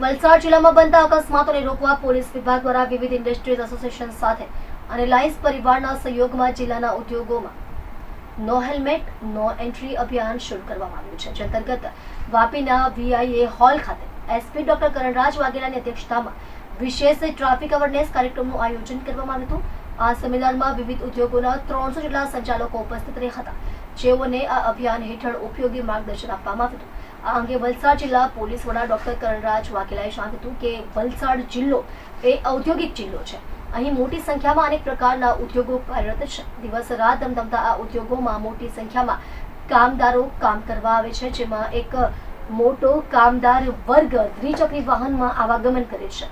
વલસાડ જિલ્લામાં બનતા અકસ્માતોને રોકવા પોલીસ વિભાગ દ્વારા વિવિધ ઇન્ડસ્ટ્રીઝ એસોસિએશન સાથે અને લાયન્સ પરિવારના સહયોગમાં જિલ્લાના ઉદ્યોગોમાં નો હેલ્મેટ, નો એન્ટ્રી અભિયાન શરૂ કરવામાં આવ્યું છે. જે અંતર્ગત વાપીના વીઆઈએ હોલ ખાતે એસપી ડોક્ટર કરણરાજ વાઘેલાની અધ્યક્ષતામાં વિશેષ ટ્રાફિક અવેરનેસ કાર્યક્રમનું આયોજન કરવામાં આવ્યું હતું. આ સેમિનારમાં વિવિધ ઉદ્યોગોના ત્રણસો જેટલા સંચાલકો ઉપસ્થિત રહ્યા હતા. જેઓને આ અભિયાન હેઠળ ઉપયોગી માર્ગદર્શન આપવામાં આવ્યું હતું. આ અંગે વલસાડ જિલ્લા પોલીસ વડા ડોક્ટર કરણરાજ વાઘેલાએ જણાવ્યું હતું કે વલસાડ જિલ્લો એ ઔદ્યોગિક જિલ્લો છે. અહીં મોટી સંખ્યામાં અનેક પ્રકારના ઉદ્યોગો કાર્યરત છે. દિવસ રાત ધમધમતા આ ઉદ્યોગોમાં મોટી સંખ્યામાં કામદારો કામ કરવા આવે છે, જેમાં એક મોટો કામદાર વર્ગ દ્વિચક્રી વાહનમાં આવાગમન કરે છે.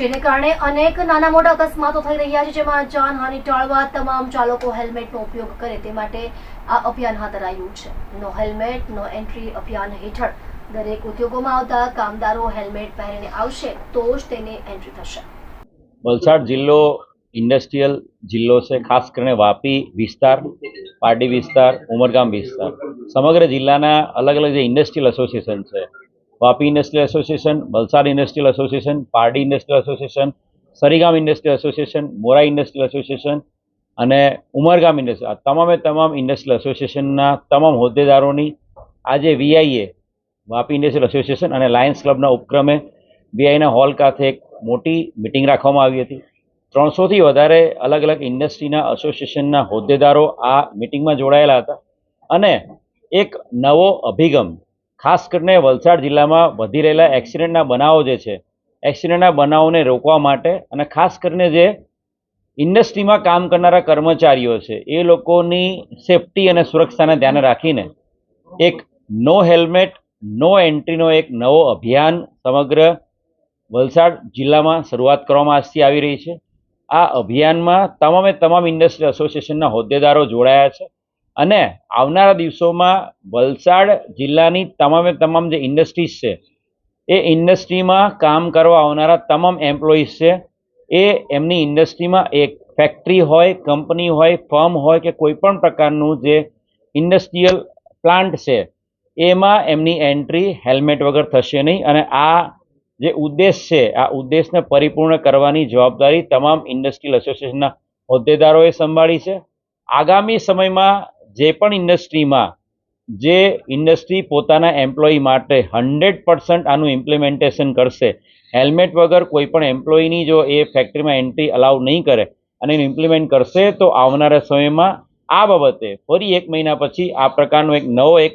જેને કારણે અનેક નાના મોટા અકસ્માતો થઈ રહ્યા છે, જેમાં જાનહાનિ ટાળવા તમામ ચાલકો હેલ્મેટનો ઉપયોગ કરે તે માટે આ અભિયાન હાથ ધરાયું છે. નો હેલ્મેટ, નો એન્ટ્રી અભિયાન હેઠળ દરેક ઉદ્યોગોમાં આવતા કામદારો હેલ્મેટ પહેરીને આવશે, તો જ તેને એન્ટ્રી થશે. વલસાડ જિલ્લો ઇન્ડસ્ટ્રીયલ જિલ્લો છે, ખાસ કરીને વાપી વિસ્તાર, પારડી વિસ્તાર, ઉમરગામ વિસ્તાર. સમગ્ર જિલ્લાના અલગ અલગ જે ઇન્ડસ્ટ્રીયલ એસોસિએશન છે Vapi industrial association Valsad industrial association Pardi industrial association Sarigam industrial association Mora industrial association અને ઉમરગામ ઇન્ડસ્ટ્રી આ તમામે તમામ ઇન્ડસ્ટ્રીયલ એસોસિએશનના તમામ હોદ્દેદારોની આજે વીઆઈએ વાપી ઇન્ડસ્ટ્રીયલ એસોસિએશન અને લાયન્સ ક્લબના ઉપક્રમે વીઆઈના હોલ ખાતે એક મોટી મિટિંગ રાખવામાં આવી હતી. ત્રણસોથી વધારે અલગ અલગ ઇન્ડસ્ટ્રીના એસોસિએશનના હોદ્દેદારો આ મિટિંગમાં જોડાયેલા હતા. અને એક નવો અભિગમ ખાસ કરીને વલસાડ જિલ્લામાં વધી રહેલા એક્સિડન્ટના બનાવો જે છે, એક્સિડન્ટના બનાવોને રોકવા માટે અને ખાસ કરીને જે ઇન્ડસ્ટ્રીમાં કામ કરનારા કર્મચારીઓ છે, એ લોકોની સેફટી અને સુરક્ષાને ધ્યાને રાખીને એક નો હેલ્મેટ, નો એન્ટ્રીનો એક નવો અભિયાન સમગ્ર વલસાડ જિલ્લામાં શરૂઆત કરવામાં આજથી આવી રહી છે. આ અભિયાનમાં તમામે તમામ ઇન્ડસ્ટ્રી એસોસિએશનના હોદ્દેદારો જોડાયા છે. અને આવનારા દિવસોમાં વલસાડ જિલ્લાની તમામે તમામ જે ઇન્ડસ્ટ્રીઝ છે, એ ઇન્ડસ્ટ્રીમાં કામ કરવા આવનારા તમામ એમ્પ્લોઈઝ છે, એ એમની ઇન્ડસ્ટ્રીમાં એક ફેક્ટરી હોય, કંપની હોય, ફર્મ હોય કે કોઈ પણ પ્રકારનું જે ઇન્ડસ્ટ્રીયલ પ્લાન્ટ છે, એમાં એમની એન્ટ્રી હેલ્મેટ વગર થશે નહીં અને આ જે ઉદ્દેશ છે, આ ઉદ્દેશને પરિપૂર્ણ કરવાની જવાબદારી તમામ ઇન્ડસ્ટ્રીયલ એસોસિએશનના હોદ્દેદારોએ સંભાળી છે. આગામી સમયમાં જે પણ ઇન્ડસ્ટ્રીમાં, જે ઇન્ડસ્ટ્રી પોતાના એમ્પ્લોયી માટે હંડ્રેડ પર્સન્ટ આનું ઇમ્પ્લિમેન્ટેશન કરશે, હેલ્મેટ વગર કોઈ પણ એમ્પ્લોયીની જો એ ફેક્ટરીમાં એન્ટ્રી અલાઉ નહીં કરે અને એનું ઇમ્પ્લિમેન્ટ કરશે, તો આવનારા સમયમાં આ બાબતે ફરી એક મહિના પછી આ પ્રકારનો એક નવો એક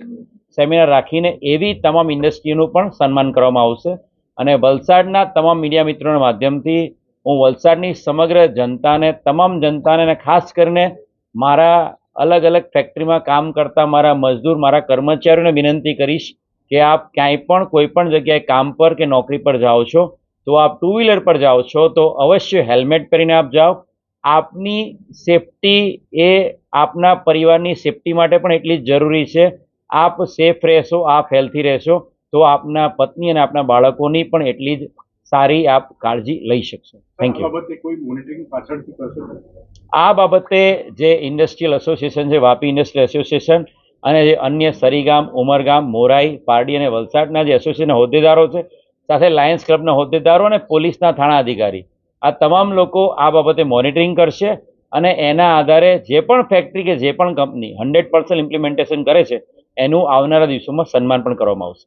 સેમિનાર રાખીને એવી તમામ ઇન્ડસ્ટ્રીનું પણ સન્માન કરવામાં આવશે. અને વલસાડના તમામ મીડિયા મિત્રોના માધ્યમથી હું વલસાડની સમગ્ર જનતાને, તમામ જનતાને ખાસ કરીને મારા અલગ અલગ ફેક્ટરીમાં કામ કરતા મારા મજદૂર, મારા કર્મચારીઓને વિનંતી કરીશ કે આપ ક્યાંય પણ, કોઈ પણ જગ્યાએ કામ પર કે નોકરી પર જાઓ છો, તો આપ ટુ વ્હીલર પર જાઓ છો, તો અવશ્ય હેલ્મેટ પહેરીને આપ જાઓ. આપની સેફટી એ આપના પરિવારની સેફટી માટે પણ એટલી જ જરૂરી છે. આપ સેફ રહેશો, આપ હેલ્થી રહેશો, તો આપના પત્ની અને આપના બાળકોની પણ એટલી જ સારી આપ કાળજી લઈ શકશો. થેન્ક યુ આ બાબતે જે ઇન્ડસ્ટ્રીયલ એસોસિએશન છે વાપી ઇન્ડસ્ટ્રીયલ એસોસિએશન અને જે અન્ય સરીગામ ઉમરગામ મોરાઈ પારડી અને વલસાડના જે એસોસિએશનના હોદ્દેદારો છે સાથે લાયન્સ ક્લબના હોદ્દેદારો અને પોલીસના થાણા અધિકારી. આ તમામ લોકો આ બાબતે મોનિટરિંગ કરશે અને એના આધારે જે પણ ફેક્ટરી કે જે પણ કંપની હંડ્રેડ પર્સન્ટ ઇમ્પ્લિમેન્ટેશન કરે છે એનું આવનારા દિવસોમાં સન્માન પણ કરવામાં આવશે.